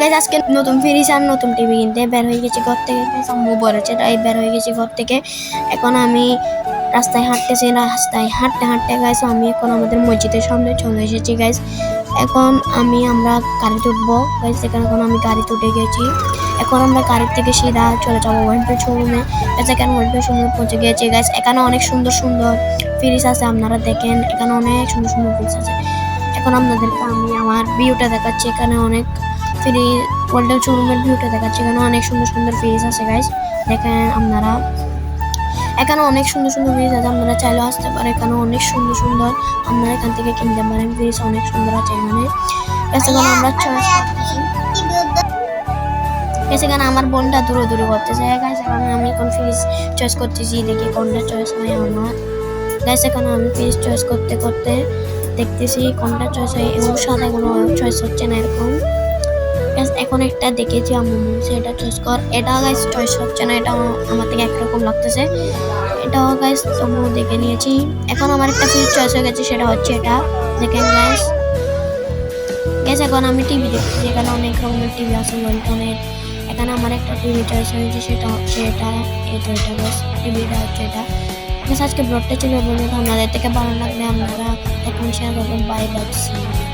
Guys আজকে নতুন fridge আর নতুন টিভি কিনতে বের হয়ে গেছি ঘর থেকে। আম্মু বলেছে তাই বের হয়ে গেছি ঘর থেকে। এখন আমি রাস্তায় হাঁটতেছি, রাস্তায় হাঁটতে হাঁটতে গাইজ আমি এখন আমাদের মসজিদের সামনে চলে এসেছি গাইজ এখন আমি, আমরা গাড়ি উঠবো গাইজ এখানে এখন আমি গাড়ি উঠে গেছি। এখন আমরা গাড়ির থেকে সিধা চলে যাব ওয়াইফের শোরুমে গাইজ এখানে ওয়াইফের শোরুমে পৌঁছে গেছি গাইজ এখানে অনেক সুন্দর সুন্দর ফ্রিজ আছে, আপনারা দেখেন। এখানে অনেক সুন্দর সুন্দর ফ্রিজ আছে। এখন আপনাদেরকে আমি আমার ভিউটা দেখাচ্ছি। এখানে অনেক ফ্রি ওয়ার্ল্ডের শোরুমের ভিউটা দেখাচ্ছি। এখানে অনেক সুন্দর সুন্দর ফ্রিজ আছে গাইজ দেখেন আপনারা। এখানে অনেক সুন্দর সুন্দর ফ্রিজ আছে, আপনারা চাইলেও আসতে পারে এখানে অনেক সুন্দর সুন্দর আপনারা এখান থেকে কিনতে পারেন। ফ্রিজ অনেক সুন্দর আছে এখানে। এখানে আমরা সেখানে আমার বোনটা দূরে দূরে করতেছে গাইজ এখানে আমি এখন ফ্রিজ চয়েস করতেছি। দেখি কোনটা চয়েস হয় আমার। গাইজ এখানে আমি ফ্রিজ চয়েস করতে করতে দেখতেছি কোনটা চয়েস হয়। এবং সাদাগুলো চয়েস হচ্ছে না এরকম। Guys, এখন একটা দেখেছি আমি বলছি এটা চয়েস কর। এটা গাইস চয়েস হচ্ছে না এটা আমার থেকে একরকম লাগতেছে। এটাও গাইস তবু দেখে নিয়েছি। এখন আমার একটা ফিল চয়েস হয়ে গেছে সেটা হচ্ছে এটা। দেখেন গাইস গ্যাস এখন আমি টিভি দেখছি এখানে অনেক রকমের টিভি আছে ওয়েলটনের এখানে আমার একটা টিভি চয়েস হয়েছে সেটা হচ্ছে এটা এই তো এটা গাইস টিভিটা হচ্ছে এটা। আজকে ব্লগটা ছিল বলে আপনাদের থেকে ভালো লাগলে আপনারা এখন শেয়ার করবেন বাই বাই